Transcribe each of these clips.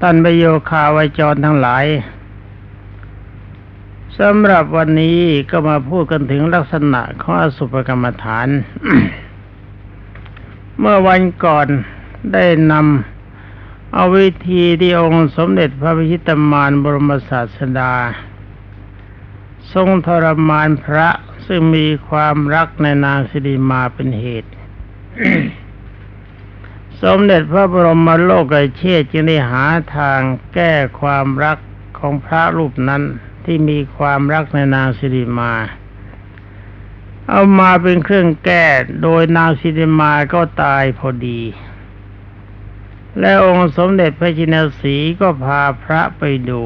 ท่านประโยคาวจรทั้งหลายสำหรับวันนี้ก็มาพูดกันถึงลักษณะของอสุภกรรมฐาน เมื่อวันก่อนได้นำเอาวิธีที่องค์สมเด็จพระพิชิตมารบรมศาสดา ทรงทรมานพระซึ่งมีความรักในนางสิริมาเป็นเหตุ สมเด็จพระบรมโลกไอเชษจึงได้หาทางแก้ความรักของพระรูปนั้นที่มีความรักในนางสิริมา เอามาเป็นเครื่องแก้โดยนางสิริมาก็ตายพอดี และองค์สมเด็จพระจินสีก็พาพระไปดู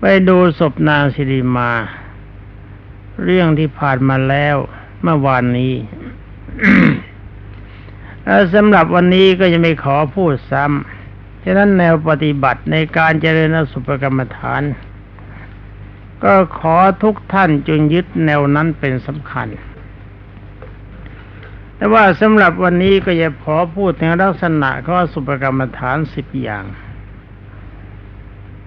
ไปดูศพนางสิริมา เรื่องที่ผ่านมาแล้วเมื่อวานนี้ สำหรับวันนี้ก็จะไม่ขอพูดซ้ำฉะนั้นแนวปฏิบัติในการเจริญสุภกรรมฐาน ก็ขอทุกท่านจงยึดแนวนั้นเป็นสำคัญ แต่ว่าสำหรับวันนี้ก็จะขอพูดถึงลักษณะของอสุภกรรมฐานสิบอย่าง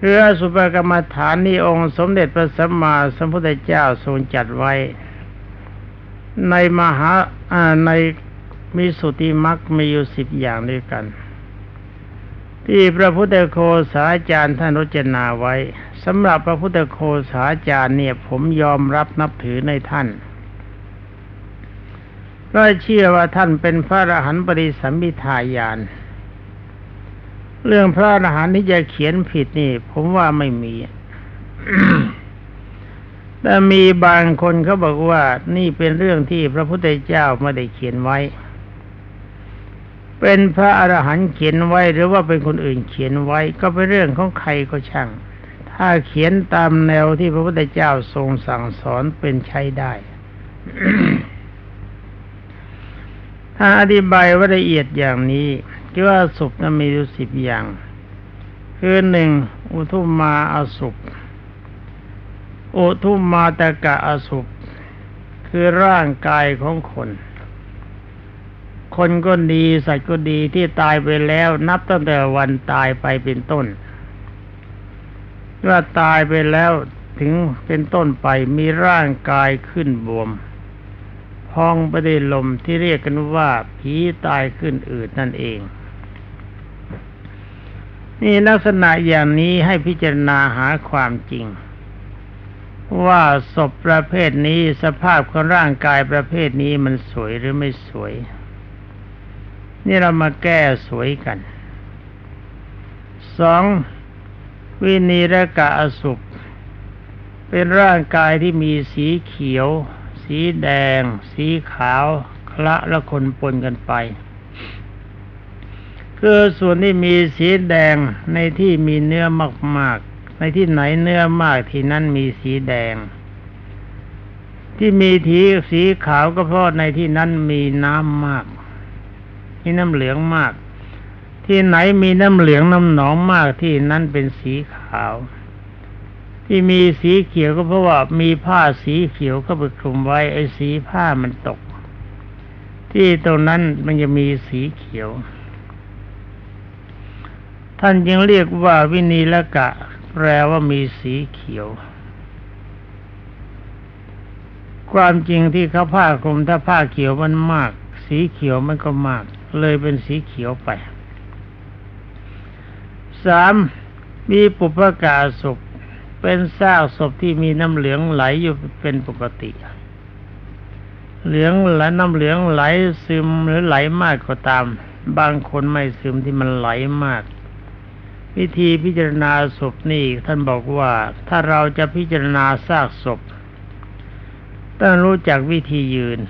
คืออสุภกรรมฐานนี้องค์สมเด็จพระสัมมาสัมพุทธเจ้าทรงจัดไว้ ในมหาใน มีสุติมักมีอยู่สิบอย่างด้วยกัน ที่พระพุทธโคสาจารย์ท่านรจนาไว้สำหรับพระพุทธโคสาจารย์เนี่ยผมยอมรับนับถือในท่านเพราะเชื่อว่าท่านเป็นพระอรหันต์ปริสัมมิทายาน เรื่องพระอรหันต์ที่จะเขียนผิดนี่ ผมว่าไม่มี แต่มีบางคนเขาบอกว่านี่เป็นเรื่องที่พระพุทธเจ้าไม่ได้เขียนไว้ เป็นพระอรหันต์เขียนไว้หรือว่าเป็นคนอื่นเขียนไว้ก็เป็นเรื่องของใครก็ช่าง ถ้าเขียนตามแนวที่พระพุทธเจ้าทรงสั่งสอนเป็นใช้ได้ถ้าอธิบายว่าละเอียดอย่างนี้คือว่าสุปนั้นมีอยู่สิบอย่าง คือหนึ่งอุทุมมาอสุปอุทุมมาตะกะอสุปคือร่างกายของคน คนก็ดีสัตว์ก็ดีที่ตายไปแล้ว นับตั้งแต่วันตายไปเป็นต้นว่าตายไปแล้วถึงเป็นต้นไปมีร่างกายขึ้นบวม พองไปด้วยลมที่เรียกกันว่าผีตายขึ้นอืดนั่นเอง นี่ลักษณะอย่างนี้ให้พิจารณาหาความจริง ว่าศพประเภทนี้สภาพของร่างกายประเภทนี้มันสวยหรือไม่สวย นี่เรามาแก้สวยกันสองวินีรกะอสุปเป็นร่างกายที่มีสีเขียว สีแดง สีขาว คละและคนปนกันไป คือส่วนที่มีสีแดงในที่มีเนื้อมาก ๆ ในที่ไหนเนื้อมากที่นั่นมีสีแดง ที่มีทีสีขาวก็เพราะในที่นั้นมีน้ำมาก มีน้ำเหลืองมาก ที่ไหนมีน้ำเหลืองน้ำหนองมากที่นั้นเป็นสีขาว ที่มีสีเขียวก็เพราะว่ามีผ้าสีเขียวก็ไปคลุมไว้ไอ้สีผ้ามันตก ที่ตรงนั้นมันจะมีสีเขียว ท่านยังเรียกว่าวินีละกะ แปลว่ามีสีเขียวความจริงที่เขาผ้าคลุมถ้าผ้าเขียวมันมาก สีเขียวมันก็มาก เลยเป็นสีเขียวไปสามมีปุพกาศพเป็นซากศพที่มีน้ำเหลืองไหลอยู่เป็นปกติ เหลืองและน้ำเหลืองไหลซึมหรือไหลมากก็ตาม บางคนไม่ซึมที่มันไหลมาก วิธีพิจารณาศพนี่ท่านบอกว่าถ้าเราจะพิจารณาซากศพต้องรู้จักวิธียืน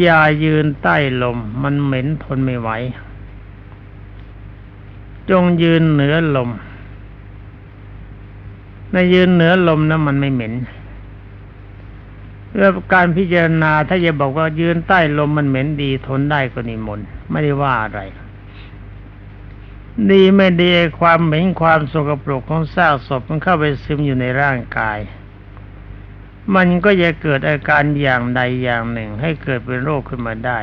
อย่ายืนใต้ลม มันเหม็นทนไม่ไหว จงยืนเหนือลมในยืนเหนือลมนะมันไม่เหม็นเรื่องการพิจารณาถ้าจะบอกว่ายืนใต้ลมมันเหม็นดีทนได้ก็นิมนต์ไม่ได้ว่าอะไร ดีไม่ดีความเหม็นความสกปรกของซากศพมันเข้าไปซึมอยู่ในร่างกาย มันก็จะเกิดอาการอย่างใดอย่างหนึ่ง ให้เกิดเป็นโรคขึ้นมาได้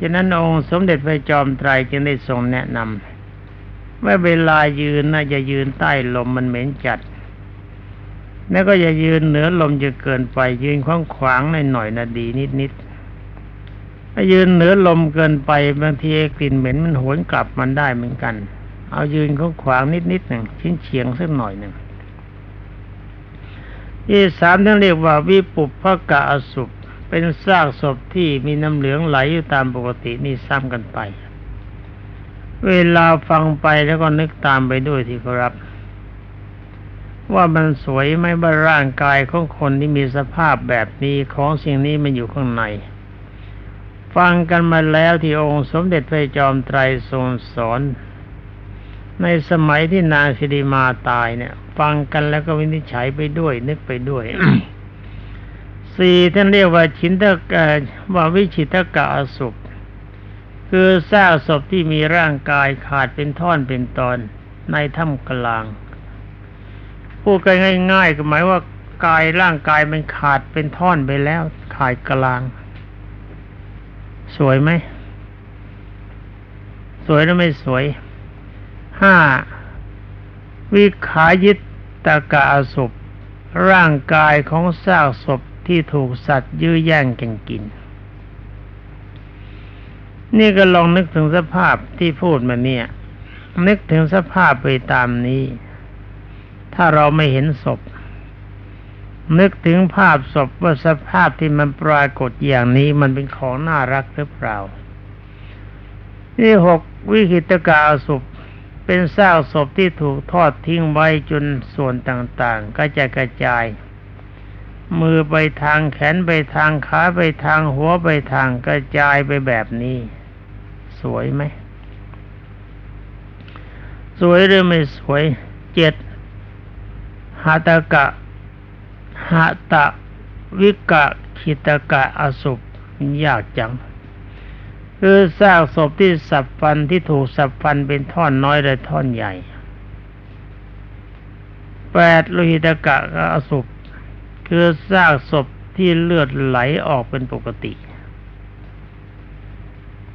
ฉะนั้นองค์สมเด็จพระจอมไตรจึงได้ทรงแนะนำว่าเวลายืนนะอย่ายืนใต้ลมมันเหม็นจัด แล้วก็อย่ายืนเหนือลมจะเกินไป ยืนขวางขวางหน่อยๆนะดีนิดๆถ้ายืนเหนือลมเกินไปบางทีกลิ่นเหม็นมันโหวนกลับมันได้เหมือนกัน เอายืนขวางขวางๆนิดๆหนึ่งชิ้นเฉียงสักหน่อยหนึ่ง ที่สามท่านเรียกว่าวิปุพพกะอสุปเป็นซากศพที่มีน้ำเหลืองไหลอยู่ตามปกตินี่ซ้ำกันไป เวลาฟังไปแล้วก็นึกตามไปด้วยที่ครับ ว่ามันสวยไหมว่าร่างกายของคนที่มีสภาพแบบนี้ของสิ่งนี้มันอยู่ข้างใน ฟังกันมาแล้วที่องค์สมเด็จพระจอมไตรทรงสอน ในสมัยที่นางสิริมาตายเนี่ย ฟังกันแล้วก็วินิจฉัยไปด้วย นึกไปด้วยสี่ท่านเรียกว่าชินตกะว่าวิชิตกะอสุปคือซากศพที่มีร่างกายขาดเป็นท่อนเป็นตอนในถ้ำกลาง พูดกันง่ายๆก็หมายว่ากายร่างกายมันขาดเป็นท่อนไปแล้ว ขาดกลาง สวยไหม สวยหรือไม่สวยห้าวิขายิ ตตกะอสุปร่างกายของซากศพที่ถูกสัตว์ยื้อแย่งกันกิน นี่ก็ลองนึกถึงสภาพที่พูดมาเนี่ย นึกถึงสภาพไปตามนี้ ถ้าเราไม่เห็นศพ นึกถึงภาพศพว่าสภาพที่มันปรากฏอย่างนี้มันเป็นของน่ารักหรือเปล่า นี่หกวิคิตกาศพ เป็นซากศพที่ถูกทอดทิ้งไว้จนส่วนต่างๆกระจายกระจาย มือไปทางแขนไปทางขาไปทางหัวไปทางกระจายไปแบบนี้ สวยไหม สวยหรือไม่สวยเจ็ดหาตะกะหาตะวิกะขิตะกะอสุปยากจัง คือซากศพที่สับฟันที่ถูกสับฟันเป็นท่อนน้อยและท่อนใหญ่แปดโลหิตกะอสุปคือซากศพที่เลือดไหลออกเป็นปกติ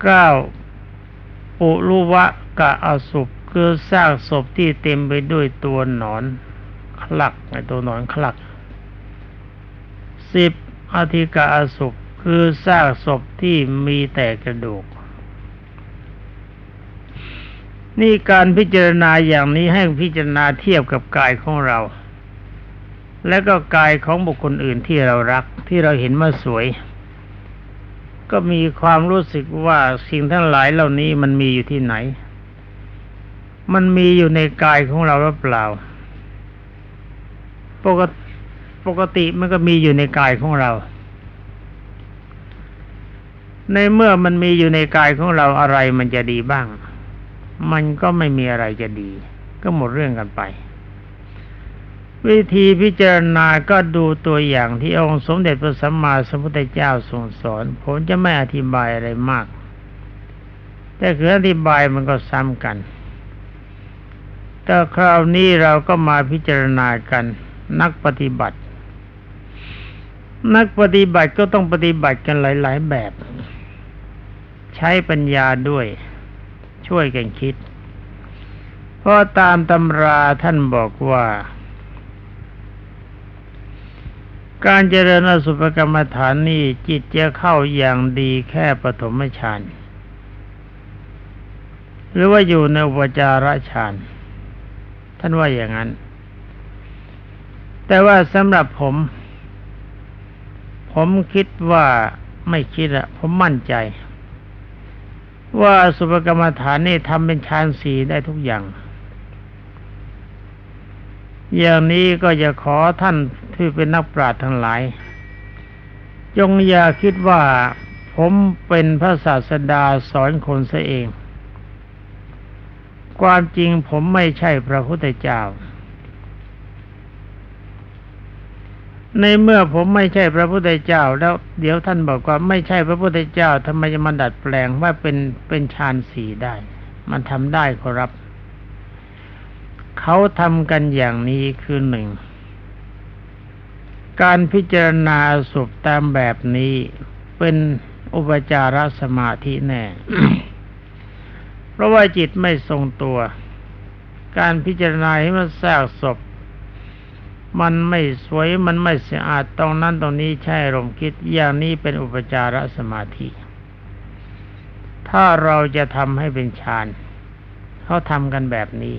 เก้าปุรุวะกะอสุปคือซากศพที่เต็มไปด้วยตัวหนอนคลักไอตัวหนอนคลักสิบอธิกะอสุป คือซากศพที่มีแต่กระดูก นี่การพิจารณาอย่างนี้ให้พิจารณาเทียบกับกายของเรา และก็กายของบุคคลอื่นที่เรารักที่เราเห็นว่าสวย ก็มีความรู้สึกว่าสิ่งทั้งหลายเหล่านี้มันมีอยู่ที่ไหน มันมีอยู่ในกายของเราหรือเปล่า ปกติปกติมันก็มีอยู่ในกายของเรา ในเมื่อมันมีอยู่ในกายของเราอะไรมันจะดีบ้าง มันก็ไม่มีอะไรจะดี ก็หมดเรื่องกันไป วิธีพิจารณาก็ดูตัวอย่างที่องค์สมเด็จพระสัมมาสัมพุทธเจ้าทรงสอน ผมจะไม่อธิบายอะไรมาก แต่คืออธิบายมันก็ซ้ำกัน แต่คราวนี้เราก็มาพิจารณากันนักปฏิบัติ นักปฏิบัติก็ต้องปฏิบัติกันหลาย ๆ แบบ ใช้ปัญญาด้วย ช่วยกันคิด เพราะตามตำราท่านบอกว่า การเจริญอสุภกรรมฐานนี้จิตจะเข้าอย่างดีแค่ปฐมฌานหรือว่าอยู่ในอุปจาระฌานท่านว่าอย่างนั้น แต่ว่าสำหรับผม ผมคิดว่าไม่คิดอะผมมั่นใจ ว่าสุภกรรมฐานนี่ทำเป็นฌานสีได้ทุกอย่าง อย่างนี้ก็จะขอท่านที่เป็นนักปราชญ์ทั้งหลาย จงอย่าคิดว่าผมเป็นพระศาสดาสอนคนซะเอง ความจริงผมไม่ใช่พระพุทธเจ้า ในเมื่อผมไม่ใช่พระพุทธเจ้า แล้วเดี๋ยวท่านบอกว่าไม่ใช่พระพุทธเจ้าทำไมจะมาดัดแปลงว่าเป็นเป็นฌานสีได้ มันทำได้ขอรับ เขาทำกันอย่างนี้คือหนึ่ง การพิจารณาสุปตามแบบนี้เป็นอุปจารสมาธิแน่ เพราะว่าจิตไม่ทรงตัว การพิจารณาให้มันแทรกศพ มันไม่สวยมันไม่สะอาดตรงนั้นตรงนี้ใช่ลมคิด อย่างนี้เป็นอุปจารสมาธิ ถ้าเราจะทำให้เป็นฌานเขาทำกันแบบนี้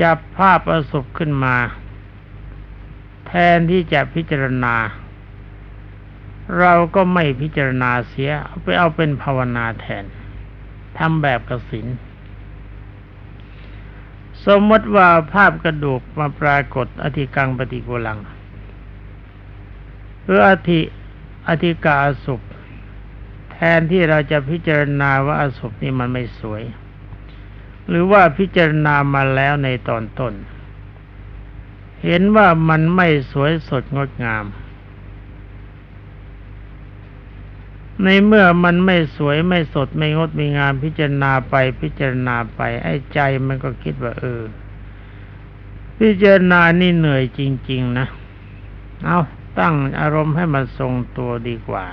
จับภาพอสุภขึ้นมา แทนที่จะพิจารณา เราก็ไม่พิจารณาเสีย ไปเอาเป็นภาวนาแทนทำแบบกสิน สมมติว่าภาพกระดูกมาปรากฏอธิกังปฏิกุลังหรืออธิอธิกาสุปแทนที่เราจะพิจารณาว่าอสุปนี่มันไม่สวย หรือว่าพิจารณามาแล้วในตอนต้น เห็นว่ามันไม่สวยสดงดงาม ในเมื่อมันไม่สวยไม่สดไม่งดไม่งามพิจารณาไปพิจารณาไป ไอ้ใจมันก็คิดว่า เออ พิจารณานี่เหนื่อยจริง ๆ นะ เอาตั้งอารมณ์ให้มันทรงตัวดีกว่า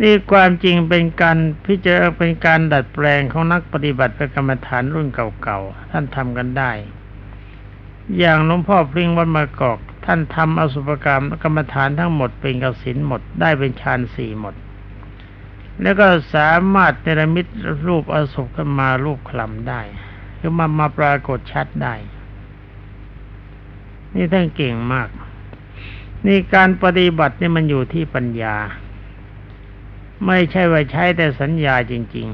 นี่ความจริงเป็นการพิจารณาเป็นการดัดแปลงของนักปฏิบัติป็นกรรมฐานรุ่นเก่าๆท่านทำกันได้ อย่างหลวงพ่อพริ้งวัดมะกอก ท่านทำอสุภกรรมกรรมฐานทั้งหมดเป็นกสินหมดได้เป็นฌานสี่หมด แล้วก็สามารถเนรมิตรูปอสุภขึ้นมารูปคลำได้คือมามาปรากฏชัดได้ นี่ท่านเก่งมาก นี่การปฏิบัตินี่มันอยู่ที่ปัญญา ไม่ใช่ว่าใช้แต่สัญญาจริง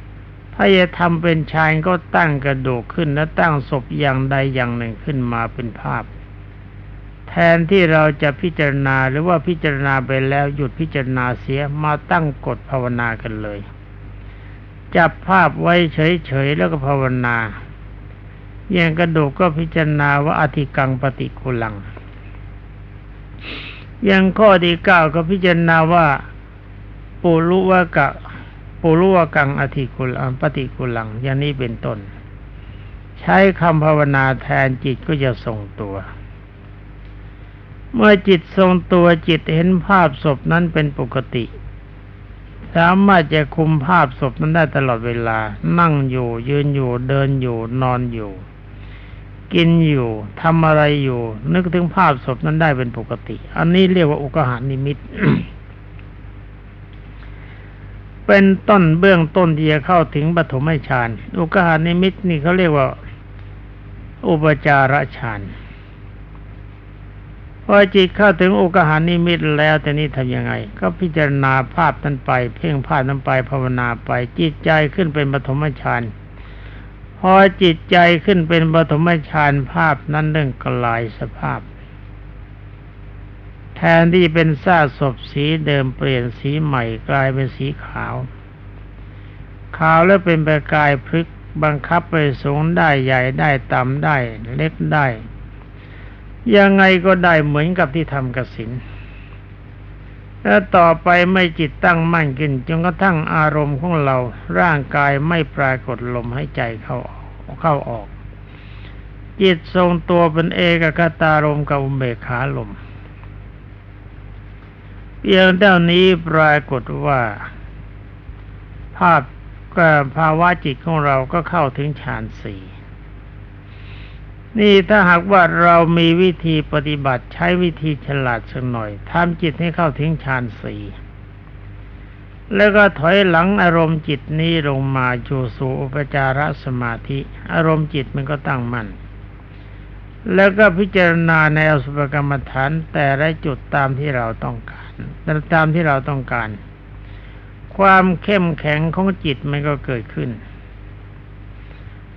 ๆถ้าจะทำเป็นชายก็ตั้งกระดูกขึ้นแล้วตั้งศพอย่างใดอย่างหนึ่งขึ้นมาเป็นภาพ แทนที่เราจะพิจารณาหรือว่าพิจารณาไปแล้วหยุดพิจารณาเสียมาตั้งกฎภาวนากันเลย จับภาพไว้เฉยๆแล้วก็ภาวนาอย่างกระดูกก็พิจารณาว่าอธิกังปฏิกุลัง อย่างข้อที่เก้าก็พิจารณาว่าปุรุวกะปุรุวกังอธิกุลังปฏิกุลัง อย่างนี้เป็นต้น ใช้คำภาวนาแทนจิตก็จะทรงตัว เมื่อจิตทรงตัวจิตเห็นภาพศพนั้นเป็นปกติ สามารถจะคุมภาพศพนั้นได้ตลอดเวลา นั่งอยู่ ยืนอยู่เดินอยู่ นอนอยู่ กินอยู่ทำอะไรอยู่ นึกถึงภาพศพนั้นได้เป็นปกติ อันนี้เรียกว่าอุกหานิมิตเป็นต้นเบื้องต้นที่จะเข้าถึงปฐมฌานอุกหานิมิตนี่เขาเรียกว่า อุปจารฌาน พอจิตเข้าถึงอุกหานิมิตแล้วแต่นี้ทำยังไง ก็พิจารณาภาพนั้นไป เพ่งภาพนั้นไปภาวนาไปจิตใจขึ้นเป็นปฐมฌานพอจิตใจขึ้นเป็นปฐมฌานภาพนั้นเรื่องกลายสภาพ แทนที่เป็นซากศพสีเดิมเปลี่ยนสีใหม่กลายเป็นสีขาว ขาวแล้วเป็นประกายพลึกบังคับไปสูงได้ใหญ่ได้ต่ำได้เล็กได้ ยังไงก็ได้เหมือนกับที่ทำกสินแล้วต่อไปไม่จิตตั้งมั่นขึ้นจนกระทั่งอารมณ์ของเรา ร่างกายไม่ปรากฏลมให้ใจเข้าออกเข้าออก จิตทรงตัวเป็นเอกคตารมกับอุเบกขาลม เพียงเท่านี้ปรากฏว่า ภาพก็ภาวะจิตของเราก็เข้าถึงฌานสี่ นี่ถ้าหากว่าเรามีวิธีปฏิบัติใช้วิธีฉลาดสักหน่อยทำจิตให้เข้าถึงฌานสี่แล้วก็ถอยหลังอารมณ์จิตนี้ลงมาจูสู่อุปจารสมาธิ อารมณ์จิตมันก็ตั้งมั่นแล้วก็พิจารณาในอสุภกรรมฐานแต่ละจุดตามที่เราต้องการตามที่เราต้องการ ความเข้มแข็งของจิตมันก็เกิดขึ้น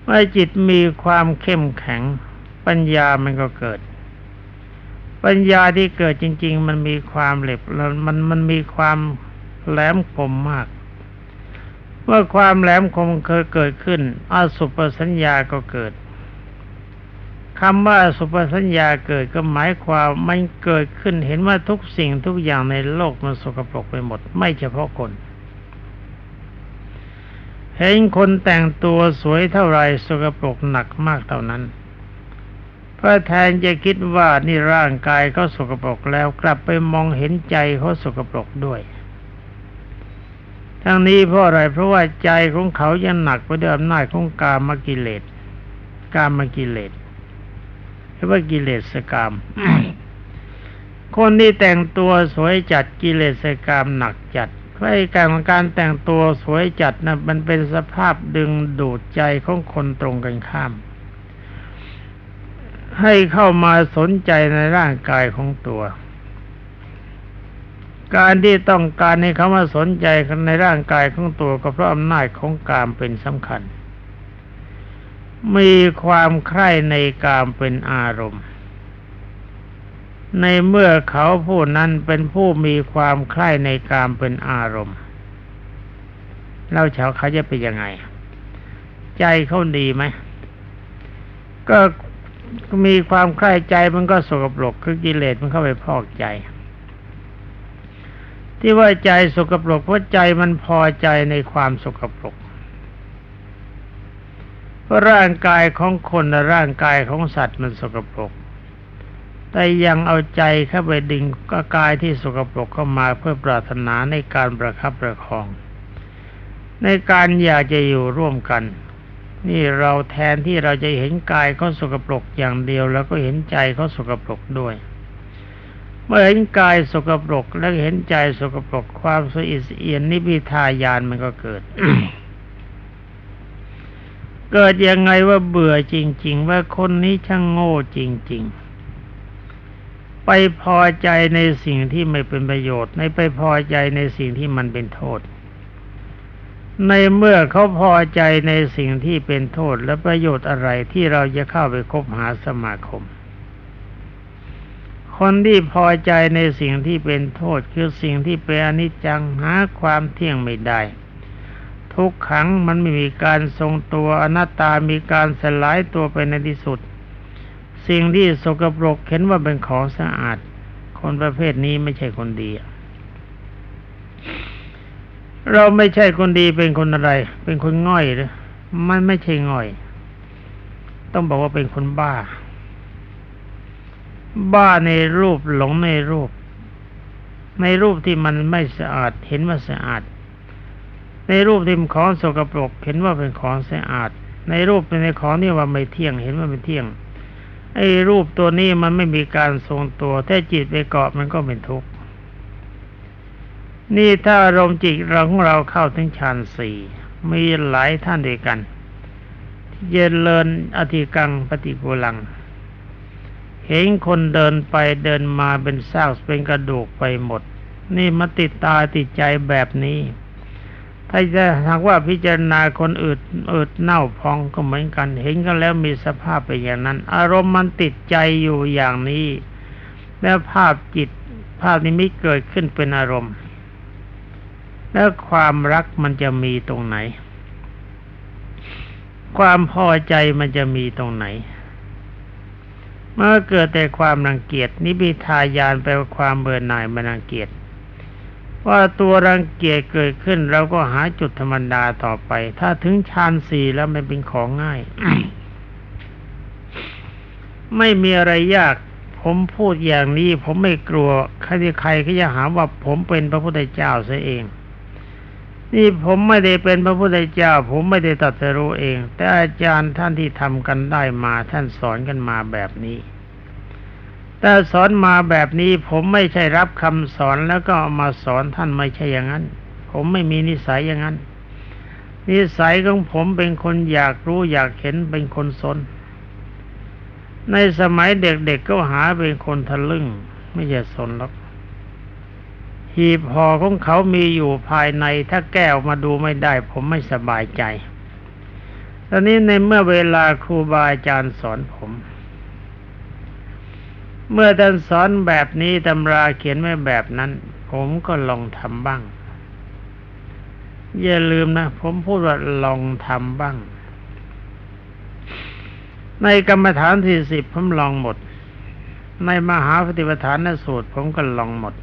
เมื่อจิตมีความเข้มแข็ง ปัญญามันก็เกิด ปัญญาที่เกิดจริง ๆ มันมีความเหล็บมันมันมีความแหลมคมมากเมื่อความแหลมคมเคยเกิดขึ้นอสุปสัญญาก็เกิดคำว่าสุปสัญญาเกิดก็หมายความมันเกิดขึ้นเห็นว่าทุกสิ่งทุกอย่างในโลกมันสกปรกไปหมด ไม่เฉพาะคน เห็นคนแต่งตัวสวยเท่าไรสกปรกหนักมากเท่านั้นเพระแทนจะคิดว่านี่ร่างกายเขาสกปรกแล้วกลับไปมองเห็นใจเขาสกปรกด้วย ทั้งนี้เพราะอะไรเพราะว่าใจของเขายังหนักไปด้วยอำนาจของกามกิเลสกามกิเลสหรือว่ากิเลสกาม คนที่แต่งตัวสวยจัดกิเลสกามหนักจัด เพราะการการแต่งตัวสวยจัดนะมันเป็นสภาพดึงดูดใจของคนตรงกันข้าม ให้เข้ามาสนใจในร่างกายของตัว การที่ต้องการให้เขามาสนใจในร่างกายของตัวก็เพราะอำนาจของกามเป็นสำคัญ มีความใคร่ในกามเป็นอารมณ์ ในเมื่อเขาผู้นั้นเป็นผู้มีความใคร่ในกามเป็นอารมณ์แล้วชาวเขาจะเป็นยังไง ใจเขาดีไหมก็มีความใคร่ใจมันก็สกปรกคือกิเลสมันเข้าไปพอกใจ ที่ว่าใจสกปรกเพราะใจมันพอใจในความสกปรกเพราะร่างกายของคนและร่างกายของสัตว์มันสกปรก แต่ยังเอาใจเข้าไปดึงก็กายที่สกปรกเข้ามาเพื่อปรารถนาในการประคับประคอง ในการอยากจะอยู่ร่วมกัน นี่เราแทนที่เราจะเห็นกายเขาสกปรกอย่างเดียว แล้วก็เห็นใจเขาสกปรกด้วย เมื่อเห็นกายสกปรกแล้วเห็นใจสกปรกความสะอิดเอียนนิพิทายานมันก็เกิดเกิดยังไงว่าเบื่อจริง ๆ ว่าคนนี้ช่างโง่จริง ๆ ไปพอใจในสิ่งที่ไม่เป็นประโยชน์ ในไปพอใจในสิ่งที่มันเป็นโทษ ในเมื่อเขาพอใจในสิ่งที่เป็นโทษและประโยชน์อะไรที่เราจะเข้าไปคบหาสมาคม คนที่พอใจในสิ่งที่เป็นโทษ คือสิ่งที่เป็นอนิจจังหาความเที่ยงไม่ได้ ทุกขังมันไม่มีการทรงตัวอนัตตามีการสลายตัวไปในที่สุด สิ่งที่สกปรกเห็นว่าเป็นของสะอาด คนประเภทนี้ไม่ใช่คนดี เราไม่ใช่คนดีเป็นคนอะไร เป็นคนง่อยหรือมันไม่ใช่ง่อย ต้องบอกว่าเป็นคนบ้า บ้าในรูปหลงในรูป ในรูปที่มันไม่สะอาดเห็นว่าสะอาด ในรูปที่มันของสกปรก เห็นว่าเป็นของสะอาด ในรูปเป็นในของนี่ว่าไม่เที่ยง เห็นว่าไม่เที่ยง ไอ้รูปตัวนี้มันไม่มีการทรงตัวถ้าจิตไปเกาะมันก็เป็นทุกข์นี่ถ้าอารมณ์จิตเราของเราเข้าถึงฌานสี่มีหลายท่านด้วยกันที่เจริญอธิกังปฏิกูลัง เห็นคนเดินไปเดินมาเป็นซากเป็นกระดูกไปหมด นี่มาติดตาติดใจแบบนี้ ถ้าจะหากว่าพิจารณาคนอืดอืดเน่าพองก็เหมือนกัน เห็นกันแล้วมีสภาพเป็นอย่างนั้น อารมณ์มันติดใจอยู่อย่างนี้ แล้วภาพจิตภาพนี้ไม่เกิดขึ้นเป็นอารมณ์ แล้วความรักมันจะมีตรงไหน ความพอใจมันจะมีตรงไหน เมื่อเกิดแต่ความรังเกียจนิพิทายานแปลว่าความเบื่อหน่ายมันรังเกียจ ว่าตัวรังเกียจเกิดขึ้นเราก็หาจุดธรรมดาต่อไป ถ้าถึงฌานสี่แล้วมันเป็นของง่าย ไม่มีอะไรยาก ผมพูดอย่างนี้ ผมไม่กลัวใครใครก็จะหาว่าผมเป็นพระพุทธเจ้าซะเอง นี่ผมไม่ได้เป็นพระพุทธเจ้า ผมไม่ได้ตัดสรู้เอง แต่อาจารย์ท่านที่ทำกันได้มา ท่านสอนกันมาแบบนี้ แต่สอนมาแบบนี้ผมไม่ใช่รับคำสอนแล้วก็มาสอนท่านไม่ใช่อย่างนั้น ผมไม่มีนิสัยอย่างนั้น นิสัยของผมเป็นคนอยากรู้อยากเห็นเป็นคนสน ในสมัยเด็กๆก็หาเป็นคนทะลึ่ง ไม่ใช่สนหรอกหีบห่อของเขามีอยู่ภายในถ้าแก้วมาดูไม่ได้ ผมไม่สบายใจ ตอนนี้ในเมื่อเวลาครูบาอาจารย์สอนผม เมื่อท่านสอนแบบนี้ตำราเขียนไว้แบบนั้น ผมก็ลองทำบ้าง อย่าลืมนะ ผมพูดว่าลองทำบ้าง ในกรรมฐานที่สิบผมลองหมด ในมหาปฏิปทานสูตร ผมก็ลองหมด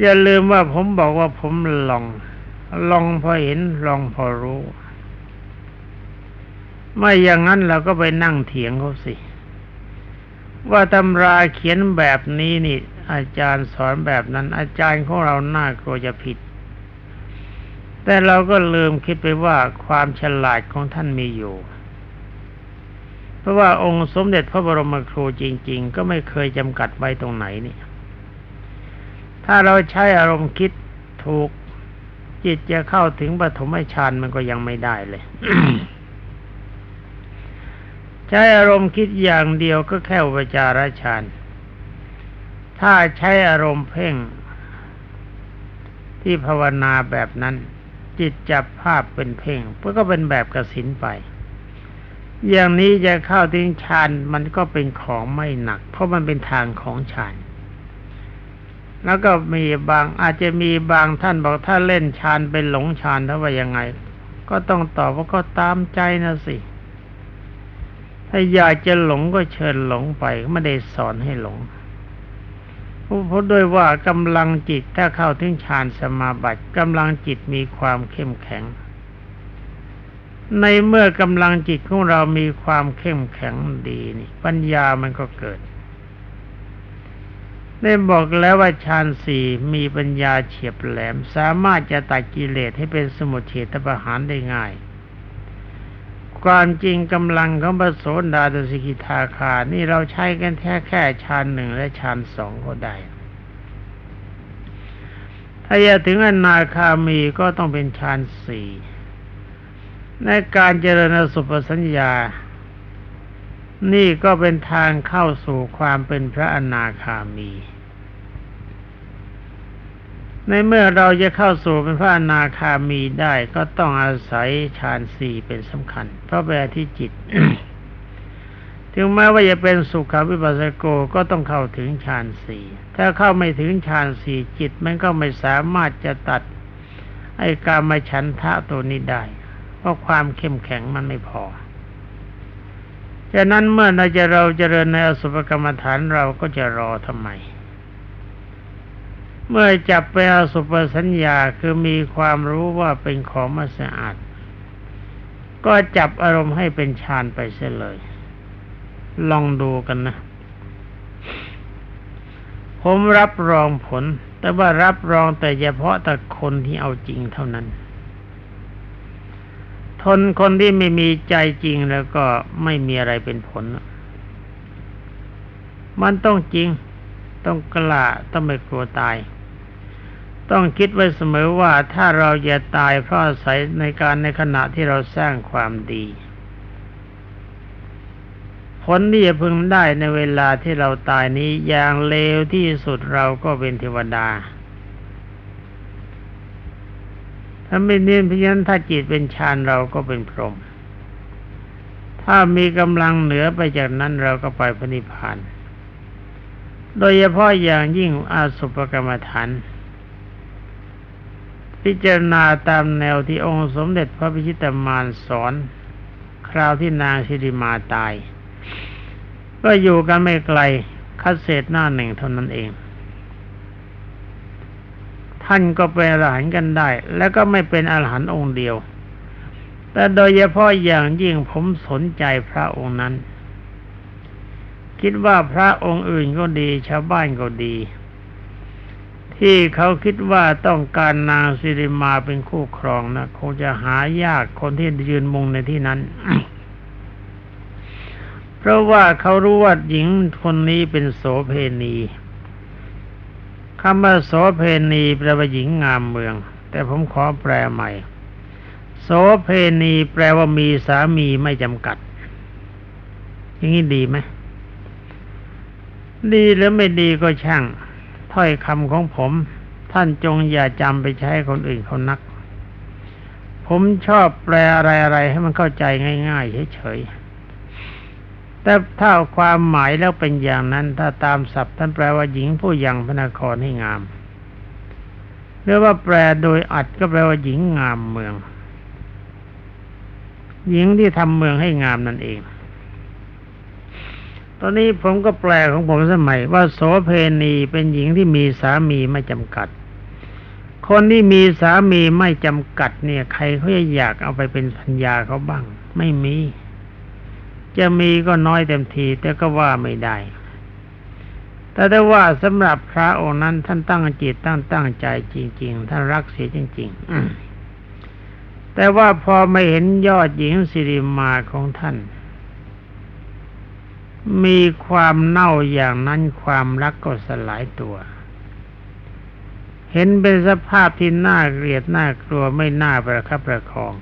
อย่าลืมว่าผมบอกว่าผมลอง ลองพอเห็นลองพอรู้ ไม่อย่างนั้นเราก็ไปนั่งเถียงเขาสิ ว่าตำราเขียนแบบนี้นี่ อาจารย์สอนแบบนั้น อาจารย์ของเราน่ากลัวจะผิด แต่เราก็ลืมคิดไปว่าความฉลาดของท่านมีอยู่ เพราะว่าองค์สมเด็จพระบรมครูจริง ๆ ก็ไม่เคยจำกัดไว้ตรงไหนนี่ ถ้าเราใช้อารมณ์คิดถูกจิตจะเข้าถึงปฐมฌานมันก็ยังไม่ได้เลย ใช้อารมณ์คิดอย่างเดียวก็แค่อุปจารฌานถ้าใช้อารมณ์เพ่ง ที่ภาวนาแบบนั้น จิตจับภาพเป็นเพ่งเพื่อก็เป็นแบบกสินไป อย่างนี้จะเข้าถึงฌานมันก็เป็นของไม่หนัก เพราะมันเป็นทางของฌานแล้วก็มีบางอาจจะมีบางท่านบอกถ้าเล่นฌานเป็นหลงฌานถ้าว่ายังไง ก็ต้องตอบว่าก็ตามใจนะสิ ถ้าอยากจะหลงก็เชิญหลงไปไม่ได้สอนให้หลงเพราะด้วยว่ากำลังจิตถ้าเข้าถึงฌานสมาบัติกำลังจิตมีความเข้มแข็ง ในเมื่อกำลังจิตของเรามีความเข้มแข็งดีนี่ ปัญญามันก็เกิด ได้บอกแล้วว่าฌานสี่มีปัญญาเฉียบแหลม สามารถจะตัดกิเลสให้เป็นสมุทเฉทประหารได้ง่าย ความจริงกำลังของพระโสดาตสิกิทาคา นี่เราใช้กันแค่แค่ฌานหนึ่งและฌานสองก็ได้ ถ้าจะถึงอนาคามีก็ต้องเป็นฌานสี่ในการเจริญสุปสัญญา นี่ก็เป็นทางเข้าสู่ความเป็นพระอนาคามี ในเมื่อเราจะเข้าสู่เป็นพระอนาคามีได้ก็ต้องอาศัยฌานสี่เป็นสำคัญ เพราะแปลที่จิต ถึงแม้ว่าจะเป็นสุขวิปัสสโกก็ต้องเข้าถึงฌานสี่ถ้าเข้าไม่ถึงฌานสี่จิตมันก็ไม่สามารถจะตัด ไอ้การมาฉันทะตัวนี้ได้ เพราะความเข้มแข็งมันไม่พอฉะนั้นเมื่อเราจะเราจเจริญในอสุภกรรมฐานเราก็จะรอทำไม เมื่อจับไปเอาสุปสัญญาคือมีความรู้ว่าเป็นของไม่สะอาด ก็จับอารมณ์ให้เป็นฌานไปเสียเลย ลองดูกันนะ ผมรับรองผล แต่ว่ารับรองแต่เฉพาะแต่คนที่เอาจริงเท่านั้น ทนคนที่ไม่มีใจจริงแล้วก็ไม่มีอะไรเป็นผล มันต้องจริง ต้องกล้าต้องไม่กลัวตาย ต้องคิดไว้เสมอว่าถ้าเราจะตายเพราะอาศัยในการในขณะที่เราสร้างความดี ผลที่จะพึงได้ในเวลาที่เราตายนี้อย่างเลวที่สุดเราก็เป็นเทวดาถ้าไม่เน้นพิจารณาถ้าจิตเป็นฌานเราก็เป็นพรหมถ้ามีกำลังเหนือไปจากนั้นเราก็ไปพระนิพพาน โดยเฉพาะอย่างยิ่งอาสุปกรรมฐาน พิจารณาตามแนวที่องค์สมเด็จพระพิชิตมารสอน คราวที่นางชิริมาตาย ก็อยู่กันไม่ไกลคัดเศษหน้าหนึ่งเท่านั้นเอง ท่านก็เป็นอรหันต์กันได้ แล้วก็ไม่เป็นอรหันต์องค์เดียว แต่โดยเฉพาะอย่างยิ่งผมสนใจพระองค์นั้น คิดว่าพระองค์อื่นก็ดีชาวบ้านก็ดี ที่เขาคิดว่าต้องการนางสิริมาเป็นคู่ครองนะคงจะหายากคนที่ยืนมุงในที่นั้น เพราะว่าเขารู้ว่าหญิงคนนี้เป็นโสเพณีคำว่าโสเพณีแปลว่าหญิงงามเมือง แต่ผมขอแปลใหม่ โสเพณีแปลว่ามีสามีไม่จำกัด อย่างนี้ดีไหมดีหรือไม่ดีก็ช่าง ถ้อยคำของผม ท่านจงอย่าจำไปใช้คนอื่นเขานัก ผมชอบแปลอะไรอะไรให้มันเข้าใจง่ายๆเฉยๆแต่ถ้าความหมายแล้วเป็นอย่างนั้น ถ้าตามศัพท์ท่านแปลว่าหญิงผู้ยังพระนครให้งามหรือว่าแปลโดยอัดก็แปลว่าหญิงงามเมือง หญิงที่ทำเมืองให้งามนั่นเอง อนนี้ผมก็แปลของผมสมัย ว่าโสเพณีเป็นหญิงที่มีสามีไม่จำกัด คนที่มีสามีไม่จำกัด เนี่ย ใครเขาจะอยากเอาไปเป็นพัญญาเขาบ้าง ไม่มี จะมีก็น้อยเต็มที แต่ก็ว่าไม่ได้ แต่ได้ว่าสำหรับพระองค์นั้นท่านตั้งจิตตั้งตั้งใจจริง ๆ ท่านรักเสียจริง ๆแต่ว่าพอไม่เห็นยอดหญิงสิริมาของท่าน มีความเน่าอย่างนั้นความรักก็สลายตัว เห็นเป็นสภาพที่น่าเกลียดน่ากลัวไม่น่าประคับประคอง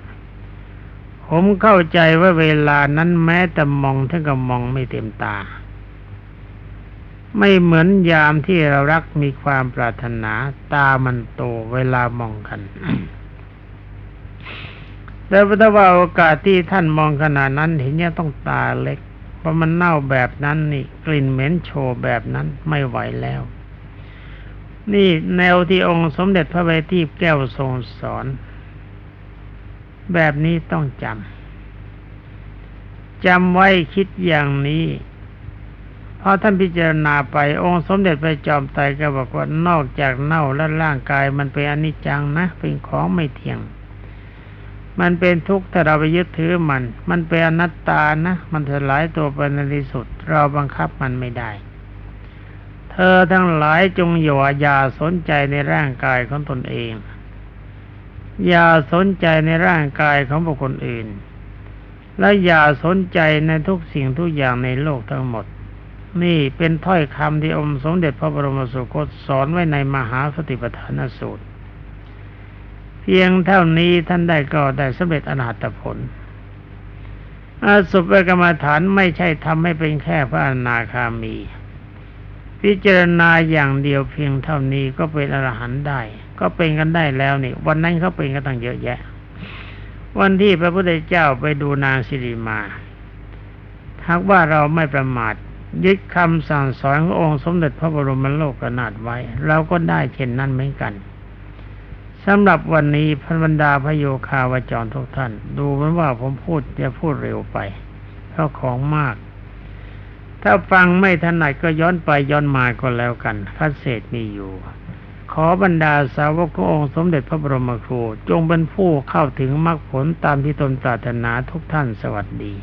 ผมเข้าใจว่าเวลานั้นแม้แต่มองท่านก็มองไม่เต็มตา ไม่เหมือนยามที่เรารักมีความปรารถนาตามันโตเวลามองกันแต่ถ้าว่าโอกาสที่ท่านมองขนาดนั้นเห็นยังต้องตาเล็ก ราะมันเน่าแบบนั้นนี่กลิ่นเหม็นโชว์แบบนั้นไม่ไหวแล้ว นี่แนวที่องค์สมเด็จพระบัณฑิตแก้วทรงสอน แบบนี้ต้องจำจำไว้คิดอย่างนี้พอท่านพิจารณาไปองค์สมเด็จพระจอมไตรก็บอกว่านอกจากเน่าและร่างกายมันเป็นอนิจจังนะเป็นของไม่เที่ยง มันเป็นทุกข์ถ้าเราไปยึดถือมัน มันเป็นอนัตตานะ มันสลายตัวไปในที่สุด เราบังคับมันไม่ได้ เธอทั้งหลายจงอย่าอย่าสนใจในร่างกายของตนเอง อย่าสนใจในร่างกายของบุคคลอื่น และอย่าสนใจในทุกสิ่งทุกอย่างในโลกทั้งหมด นี่เป็นถ้อยคำที่องค์สมเด็จพระบรมสุคตสอนไว้ในมหาสติปัฏฐานสูตร เพียงเท่านี้ท่านได้ก็ได้สำเร็จอนาตผลอาสุภกรรมฐานไม่ใช่ทำให้เป็นแค่พระอนาคามี พิจารณาอย่างเดียวเพียงเท่านี้ก็เป็นอรหันต์ได้ ก็เป็นกันได้แล้วนี่ วันนั้นเขาเป็นกันตั้งเยอะแยะ วันที่พระพุทธเจ้าไปดูนางสิริมาหากว่าเราไม่ประมาทยึดคำสั่งสอนขององค์สมเด็จพระบรมโลกนาถไว้ เราก็ได้เช่นนั้นเหมือนกัน สำหรับวันนี้พันบรรดาพระโยคาวจรทุกท่าน ดูเหมือนว่าผมพูดจะพูดเร็วไปเพราะของมาก ถ้าฟังไม่ถนัดก็ย้อนไปย้อนมาก็แล้วกันคัดเศษมีอยู่ ขอบรรดาสาวกขององค์สมเด็จพระบรมครู จงเป็นผู้เข้าถึงมรรคผลตามที่ตนปรารถนาทุกท่านสวัสดี